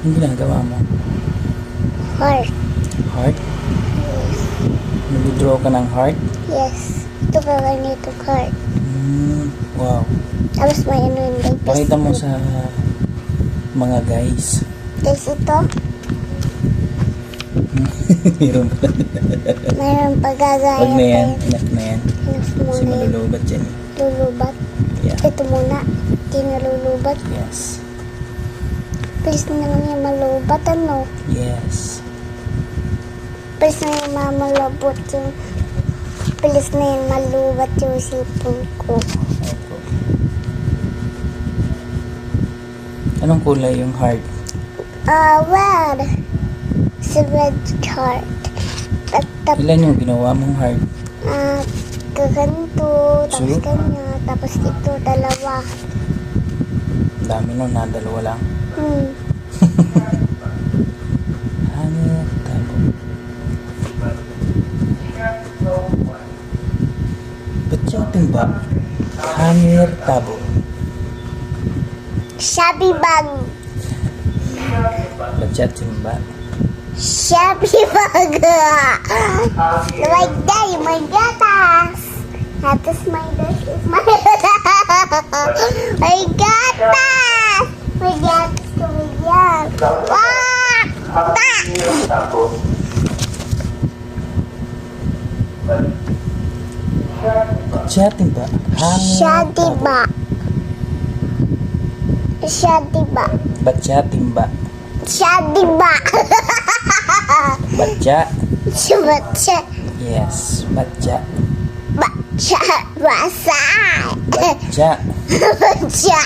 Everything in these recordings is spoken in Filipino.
Anong ginagawa mo? Heart. Heart? Nag-draw ka ng heart? Yes. Ito ka ganito heart. Mm, wow. Tapos may ano yung like Pakita mo sa mga guys. Guys, ito. Meron pa. Mayroon pagagaya Huwag na yan. pa Enough na yan. Enough Kasi muna yung malulubat yan. lulubat. Yeah. Ito muna. Hindi nalulubat. Yes. Please na naman yung malubat, ano? Yes. Please na yung mamalabot yung... Please na yung malubat yung sipon ko. Opo. Anong kulay yung heart? Ah, red. It's a red heart. At tapos, Ilan yung ginawa mong heart? ah, kaganto, tapos So? kanya, tapos ito, dalawa. Dami nun na, dalawa lang. Hmm. Ba't timba? Hangir, tabo. Shabby bag. Siya timba? Shabby bag. like that, my gatas. Gatas, my gatas is my My gatas. My gatas my gatas. Wah! Tak! Ba't siya timba? Hangir, Shabby tabo. bag. Shabby bag. Ba't siya timba? Shabby bag. Ba't siya? Bacha. Yes, ba't siya? Bacha. Basa. Ba't siya?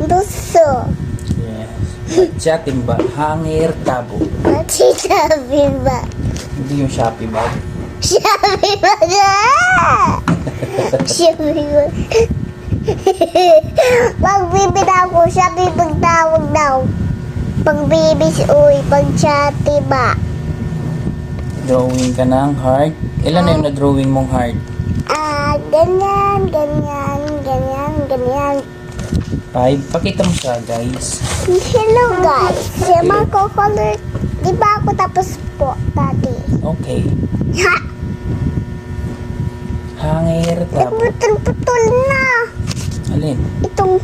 Gusto. Yes. Siya timba? Hangir, tabo. Bachi sabi ba? Hindi yung Shopee bag. Sabi ba na? Sabi ba? Pag bibi na ako, sabi magtawag daw. Pag bibis, uy, pag chati ba? Drawing ka ng heart. Ilan na yung na-drawing mong heart? Ah, ganyan, ganyan, ganyan, ganyan. Five. Pakita mo siya, guys. Hello guys, si Marco Color. Di ba ako tapos po, dati? Okay. Ha! Hangir, tabo. Putol-putol na! Alin? Itong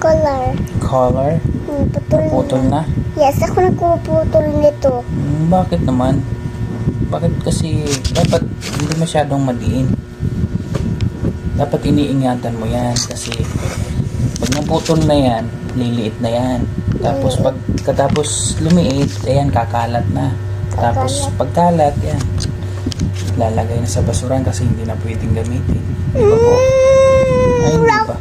color. Color? Hmm, putol Putol na? Yes, ako nagpuputol nito. Hmm, bakit naman? Bakit kasi dapat hindi masyadong madiin? Dapat iniingatan mo yan kasi pag naputol na yan, liliit na yan. Tapos pag katapos lumiit, ayan kakalat na. Tapos pagkalat, yan. Lalagay na sa basuran kasi hindi na pwedeng gamitin. Di ba po? Ay, hindi pa.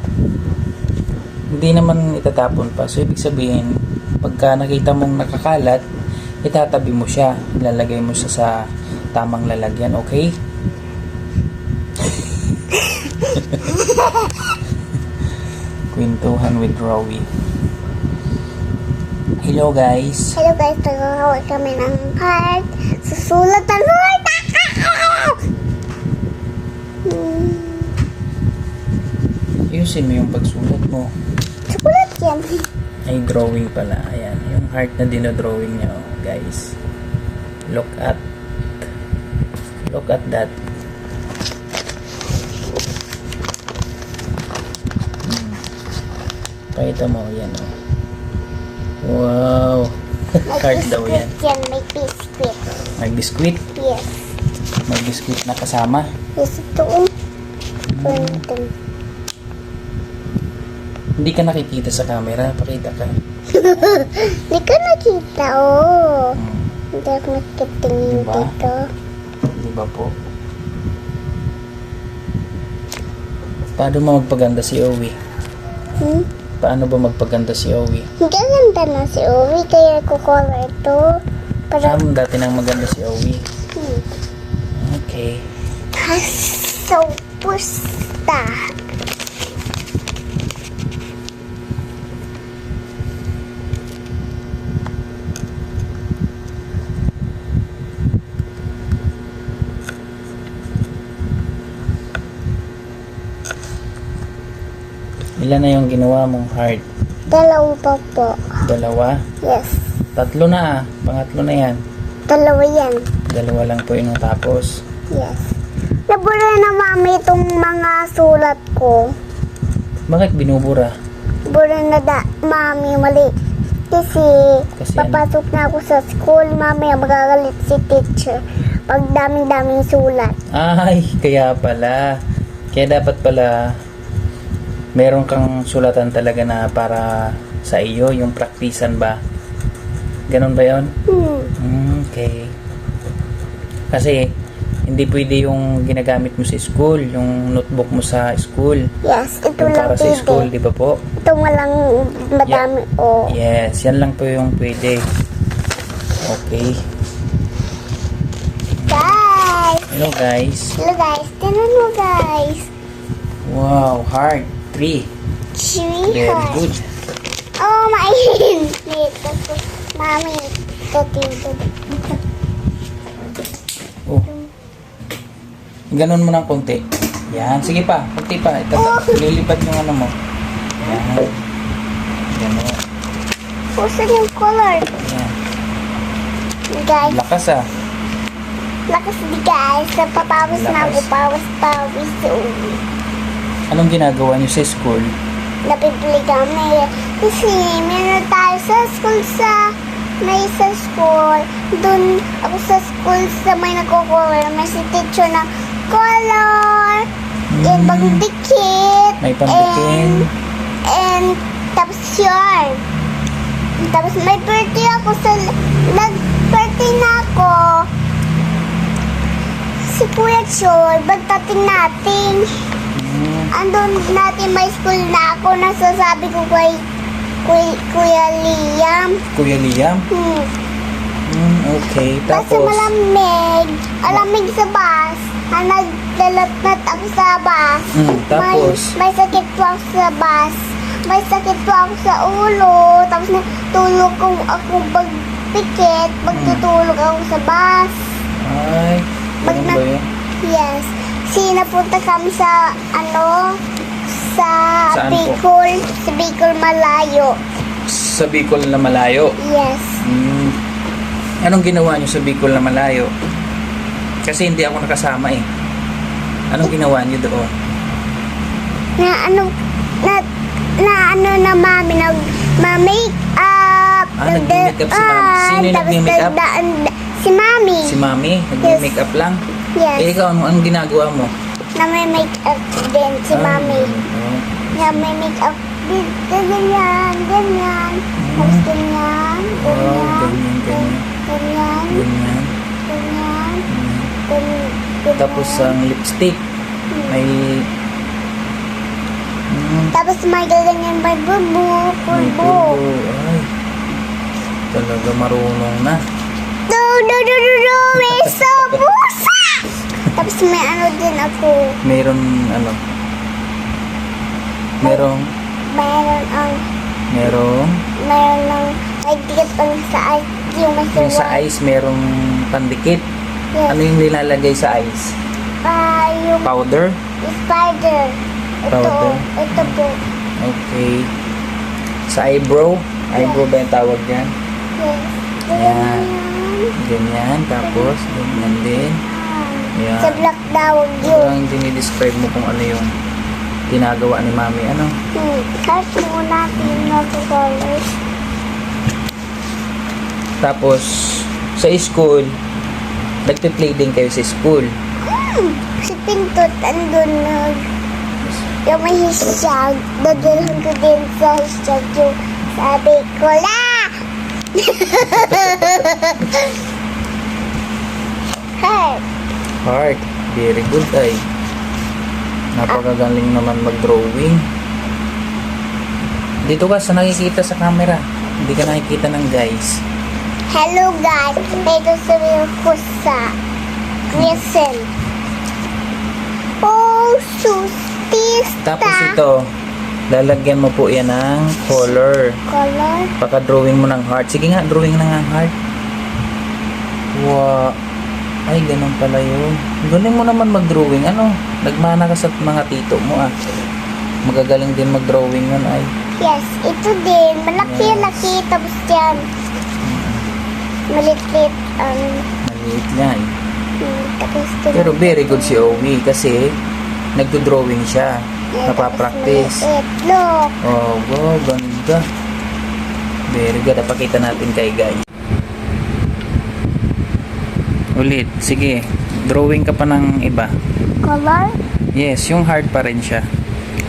Hindi naman itatapon pa. So, ibig sabihin, pagka nakita mong nakakalat, itatabi mo siya. Ilalagay mo siya sa tamang lalagyan, okay? Kwentuhan with Rowie. Hello guys. Hello guys, nagkakawal kami ng heart. Susulat ang heart! Hmm, Ayusin mo yung pagsulat mo. sulat yan. Ay, drawing pala. Ayan, yung heart na dinodrawing niya, oh, guys. Look at Look at that. Pakita mo, yan, oh. Wow! Heart daw yan. biscuit yan, may biscuit. May biskuit. Yes. May biskuit na kasama. Yes, ito. oh. Kuntin. Hindi ka nakikita sa camera. Pakita ka. Hindi ko nakita, oh. Hmm. Hindi ako nakitingin Diba? dito. Di ba po? Paano mo magpaganda si Owie? Hmm? Paano ba magpaganda si Owie? Hindi ganda na si Owie, kaya ko color ito. Para, Saan dati nang maganda si Owie? hmm. Okay. So, pusta. Ilan na yung ginawa mong heart? Dalawa pa po. Dalawa. Yes. Tatlo na ah. Pangatlo na yan. Dalawa yan. Dalawa lang po yung natapos. Yes. Nabula na mami itong mga sulat ko. Bakit binubura? Bura na da, mami, mali. Kasi, Kasi ano? papasok na ako sa school, mami, magagalit si teacher. Pag daming-daming sulat. Ay, kaya pala. Kaya dapat pala meron kang sulatan talaga na para sa iyo, yung praktisan ba? Ganon ba yon? Mm, okay. Kasi, hindi pwede yung ginagamit mo sa school, yung notebook mo sa school. Yes, ito Yung lang para sa school, pwede. di ba po? Ito walang madami. Oh. Yes, yan lang po yung pwede. Okay. Guys! Hello guys. Hello guys, tinan mo guys. Wow, hard. Three. Chewy Very good. Oh, mainit. Ito, mami, ito dito. Oh. Ganon mo ng konti. Yan. Sige pa. Konti pa. Ito, Oh. lilipad yung ano mo. Yan. Ganon. Pusan yung color. Yan. Guys, Lakas ah. lakas di guys. Napapawis na ako. Pawis. Uwi. Anong ginagawa niyo sa school? Napipili kami. Kasi meron tayo sa school sa may sa school. Doon ako sa school sa may nagko-color. May si teacher na color. Mm. pagdikit. May pambikin. And, and tapos yun. Tapos may birthday ako sa... Nag-birthday na ako. Si Kuya Chol, bagtatin natin. Andun natin may school na ako. Nasasabi ko kay, kay Kuya Liam. Kuya Liam? Hmm. Mm, okay. Basta Tapos, malamig. Alamig sa bus. Ah, naglalatnat ako sa bus. Mm, tapos? May, may sakit po ako sa bus. May sakit po ako sa ulo. Tapos natulog ko ako pagpikit. Pagtutulog ako sa bus. ay, Pag ganun na-? Yes. Sinapunta kami sa ano sa Saan po? Bicol, sa Bicol Malayo. Sa Bicol na malayo. Yes. Mm. Anong ginawa niyo sa Bicol na malayo? Kasi hindi ako nakasama eh. Anong ginawa niyo doon? Na ano na na ano na mami nag ma-make up. Ah, nag-make up si mami. Sino yung tapos nag-make up? nagdaan- Si mami. Si Mami, nag-make up lang. Yes. Eh, ikaw, ano, anong ginagawa mo? Na may make up din si Ah, mami. oh. Na may make up din. Ganyan, ganyan. Tapos ganyan, Hmm. Wow, ganyan. ganyan, ganyan. Ganyan, Ganyan. ganyan. Mm. ganyan, ganyan. Tapos ang lipstick, may... Mm, Tapos may ganyan may bubu, may pulbo. Ay, talaga marunong na. Do, do, do, do, do, may sabusa! Tapos may ano din ako. Meron, ano, merong, Mayroon ang, merong, mayroon ng, may dikit ang sa ice, yung may yung sa ice, merong pandikit. Yes. Ano yung nilalagay sa ice? Ah, yung Powder? spider. Ito, Powder. ito po. Okay. Sa eyebrow? Eyebrow ba yung tawag yan? Yes. Yan. Ganyan. Ganyan, tapos ganyan din. Yan. Sa black dawag yun. Parang dinidescribe mo kung ano yung ginagawa ni mami. Ano? Hmm. Search mo natin na colors. Tapos, sa school, nagpe-play din kayo sa school. Hmm. Si Pintot andun nag... Yung may hashtag, dadalhan ko din sa hashtag yung sabi ko la! hey, Heart. Very good ay. Napakagaling naman mag-drawing. Dito ka sa nakikita sa camera. Hindi ka nakikita ng guys. hello guys, ito sa Kusa. Listen. Oh, sustista. Tapos ito, lalagyan mo po yan ng color. Color. Paka-drawing mo ng heart. Sige nga, drawing na ang heart. Wow. Ay, ganun pala yun. Galing mo naman mag-drawing. Ano? Nagmana ka sa mga tito mo ah. Magagaling din mag-drawing yun ay. Yes, ito din. Malaki-laki. Tapos yan. Maliit-liit. Um, Maliit nga eh. hmm, tapos. Pero very good si Owi kasi nagdo-drawing siya. Yeah, Napapractice. Look. Oh, wow, ganda. Very good. Pakita natin kay guys. Ulit. Sige. Drawing ka pa ng iba. Color. Yes, yung heart pa rin siya.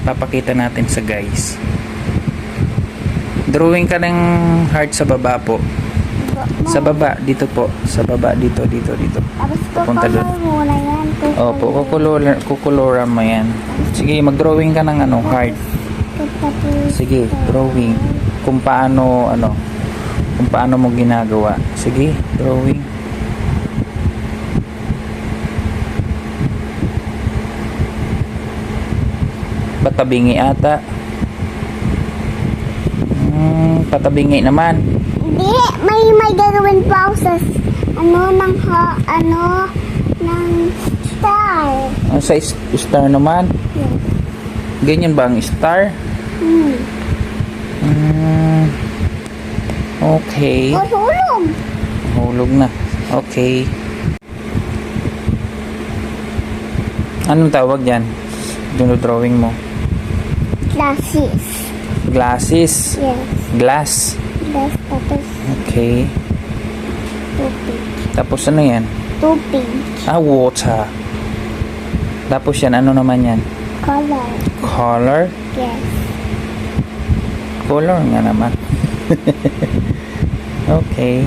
Papakita natin sa guys. Drawing ka ng heart sa baba po. Sa baba, dito po. Sa baba, dito, dito, dito. Tapos Punta doon. Opo, kukulor, kukuloran mo yan. Sige, mag-drawing ka ng ano, heart. Sige, drawing. Kung paano, ano, kung paano mo ginagawa. Sige, drawing. Ba't tabingi ata? Hmm, patabingi naman. Hindi, may may gagawin pa ako sa ano ng ha, ano ng star. Ang sa star naman. Yes. Ganyan ba ang star? Hmm. Hmm, okay. O hulog. Hulog na. Okay. Anong tawag yan? drawing mo. Glasses. Glasses. Yes. Glass. Glass tapos Okay. tubig. Tapos ano yan? Tubig. Ah, water. Tapos yan, ano naman yan? Color. Color. Yes. Color nga naman. okay.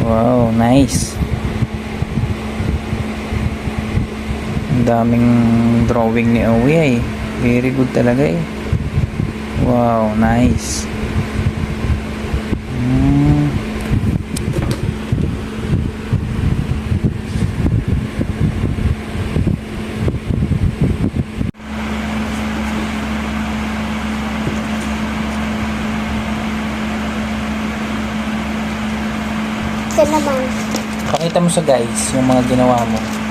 Wow, nice. Ang daming drawing ni Owie ay. Very good talaga eh. Wow, nice. Mm. Ito naman. Pakita mo sa guys yung mga ginawa mo.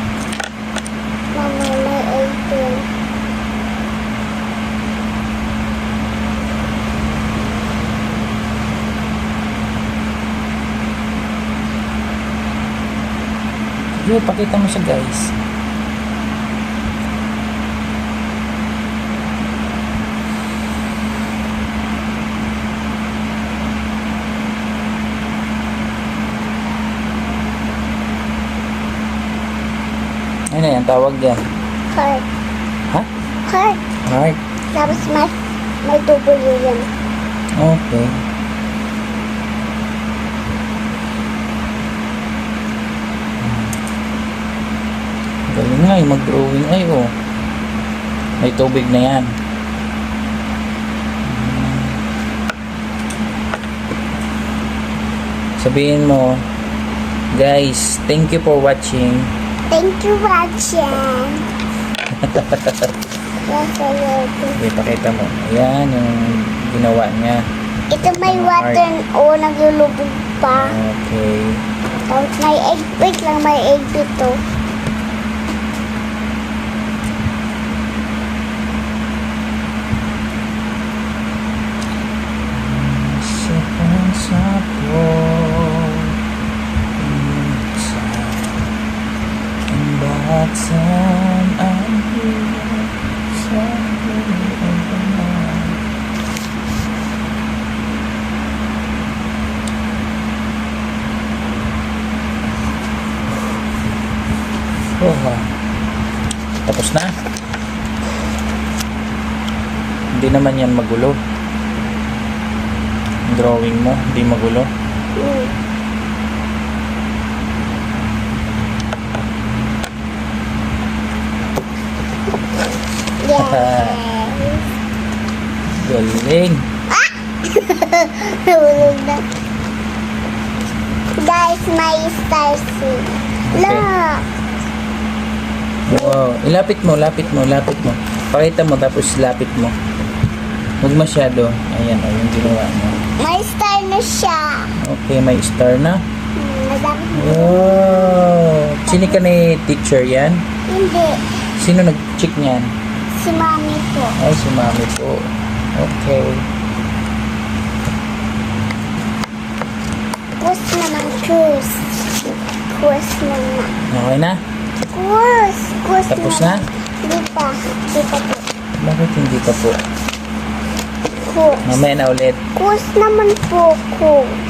Yo, pakita mo sa guys. Ano yan? Tawag yan? Heart. Ha? Heart. Heart. Tapos may, may W yan. Okay. Galing nga eh, mag-drawing ay oh. May tubig na yan. Sabihin mo, guys, thank you for watching. Thank you watching. will do. Okay, pakita mo. Ayan, yung ginawa niya. Ito may Mga water o naglulubog pa. Okay. Tapos may egg. Wait lang, may egg dito. Bawat saan ang hirap Oh. Tapos na? Hindi naman yan magulo. Drawing mo, hindi magulo. Mm. Yes. Galing. Nahulog na. Guys, may star seed. Look. Wow. Ilapit mo, lapit mo, lapit mo. Pakita mo, tapos lapit mo. Huwag masyado. Ayan, o, yung ginawa mo. May star na siya. Okay, may star na. Hmm, madami. Wow. Sini ka ni teacher yan? Hindi. Sino nag-check niyan? Si mami po. Ay, si mami po. Okay. Kus naman, kus. Kus naman. Okay na? Kus. Kus Tapos naman. Di pa. Di pa po. Bakit hindi pa po? Kus. Mamaya na ulit. Kus naman po, kus.